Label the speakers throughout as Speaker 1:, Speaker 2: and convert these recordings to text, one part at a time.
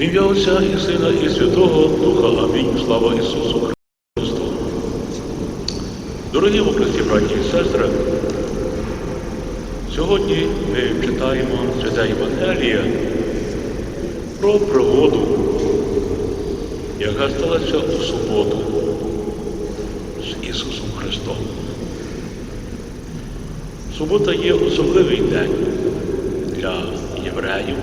Speaker 1: В ім'я Отця і Сина, і Святого Духа. Амінь. Слава Ісусу Христу. Дорогі Христі, браті і сестри, сьогодні ми читаємо Святе Євангеліє про пригоду, яка сталася у суботу з Ісусом Христом. Субота є особливий день для євреїв.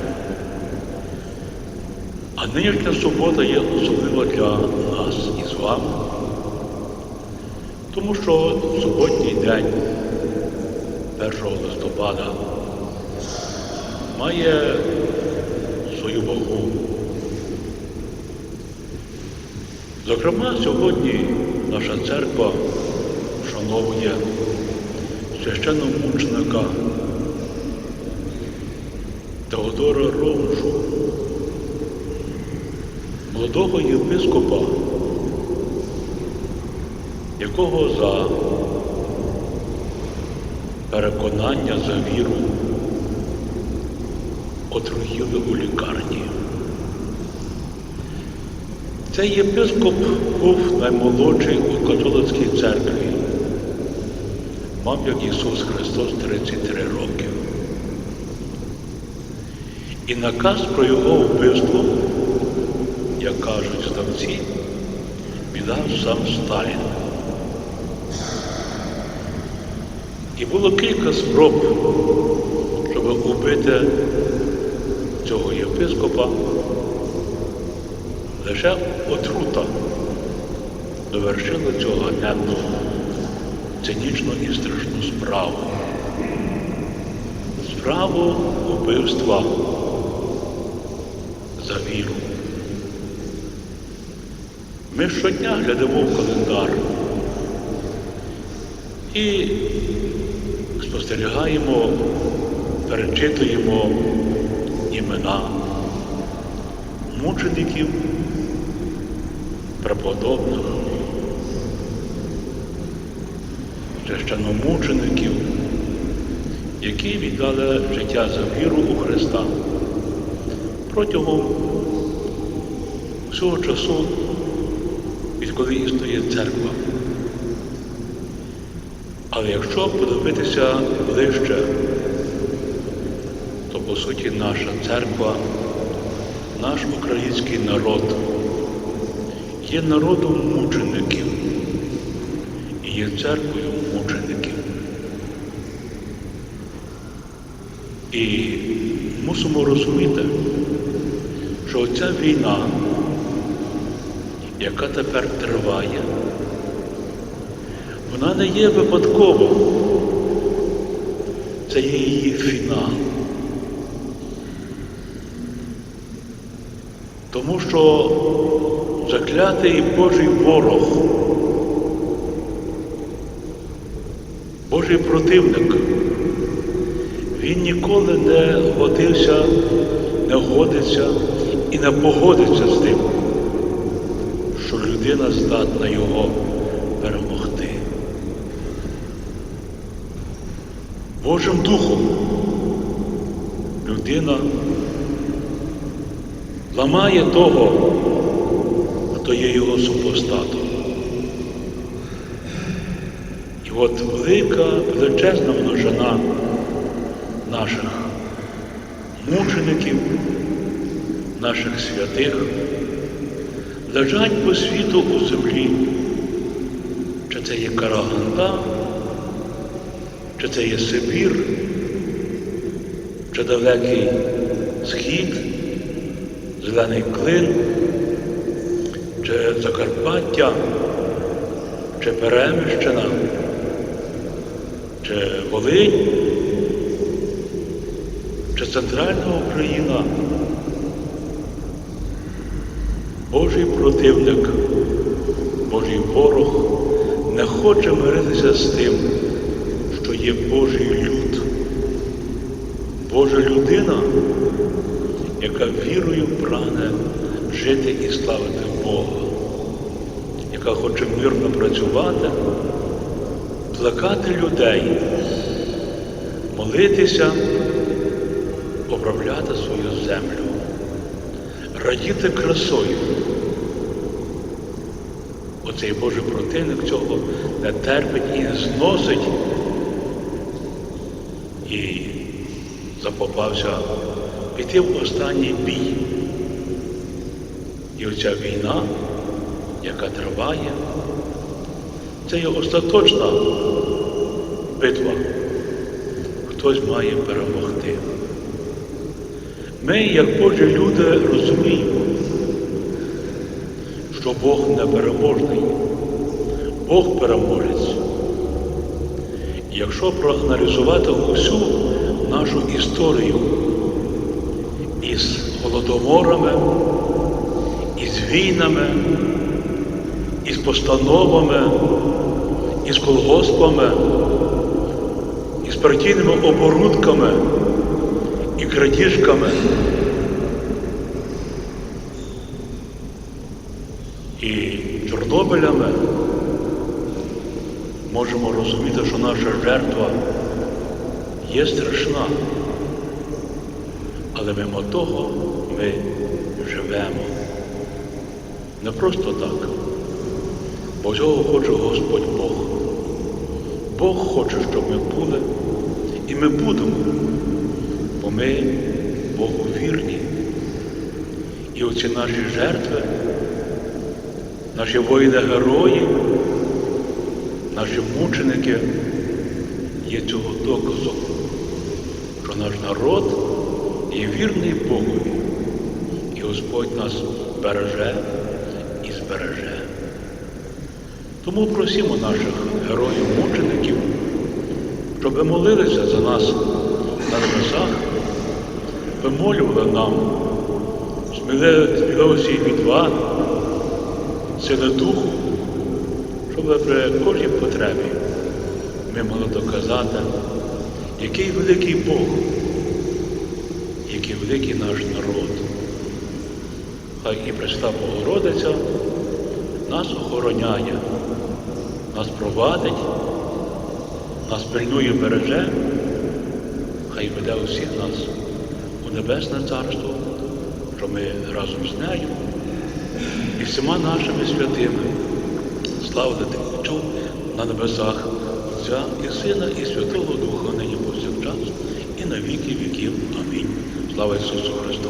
Speaker 1: Нинішня субота є особлива для нас із вами, тому що суботній день 1 листопада має свою вагу. Зокрема, сьогодні наша церква вшановує священномученика Теодора Ромшу, молодого єпископа, якого за переконання за віру отруїли у лікарні. Цей єпископ був наймолодший у католицькій церкві, мав як Ісус Христос 33 роки. І наказ про його вбивство як кажуть знавці, віддав сам Сталін. І було кілька спроб, щоб убити цього єпископа. Лише отрута довершила цю ганебну, цинічну і страшну справу. Справу убивства за віру. Ми щодня глядимо в календар і спостерігаємо, перечитуємо імена мучеників, преподобних, священномучеників, які віддали життя за віру у Христа. Протягом всього часу відколи існує церква. Але якщо подивитися ближче, то по суті наша церква, наш український народ є народом мучеників і є церквою мучеників. І мусимо розуміти, що ця війна яка тепер триває, вона не є випадково. Це є її фінал. Тому що заклятий Божий ворог, Божий противник, він ніколи не годився, не годиться і не погодиться з тим людина здатна його перемогти. Божим Духом людина ламає того, хто є його супостатом. І от велика, величезна множина наших мучеників, наших святих лежать по світу у землі. Чи це є Караганда, чи це є Сибір, чи далекий схід, зелений клин, чи Закарпаття, чи Переміщина, чи Волинь, чи Центральна Україна. Божий противник, Божий ворог. Не хоче миритися з тим, що є Божий люд, Божа людина, яка вірою прагне жити і славити Бога, яка хоче мирно працювати, плакати людей, молитися, обробляти свою землю, радіти красою. Оцей Божий противник цього не терпить і не зносить. І запопався піти в останній бій. І оця війна, яка триває, це є остаточна битва. Хтось має перемогти. Ми, як Божі люди, розуміємо, що Бог непереможний, Бог переможець. Якщо проаналізувати усю нашу історію із голодоморами, із війнами, із постановами, із колгоспами, із партійними оборудками і крадіжками, і Чорнобилями, можемо розуміти, що наша жертва є страшна, але мимо того ми живемо. Не просто так. Бо цього хоче Господь Бог. Бог хоче, щоб ми були, і ми будемо, бо ми Богу вірні. І оці наші жертви, наші воїни-герої, наші мученики є цього доказом, що наш народ є вірний Богові, і Господь нас береже і збереже. Тому просимо наших героїв-мучеників, щоб молилися за нас на небесах, вимолювали нам сміливості і відваги, сили духу, щоб при кожній потребі ми могли доказати, який великий Бог, який великий наш народ. Хай і Пресвята Богородиця нас охороняє, нас провадить, нас пильнує береже, хай веде усіх нас у Небесне Царство, що ми разом з нею і всіма нашими святими славити Отцю на небесах Отця і Сина, і Святого Духа, нині повсякчас, і на віки віків. Амінь. Слава Ісусу Христу!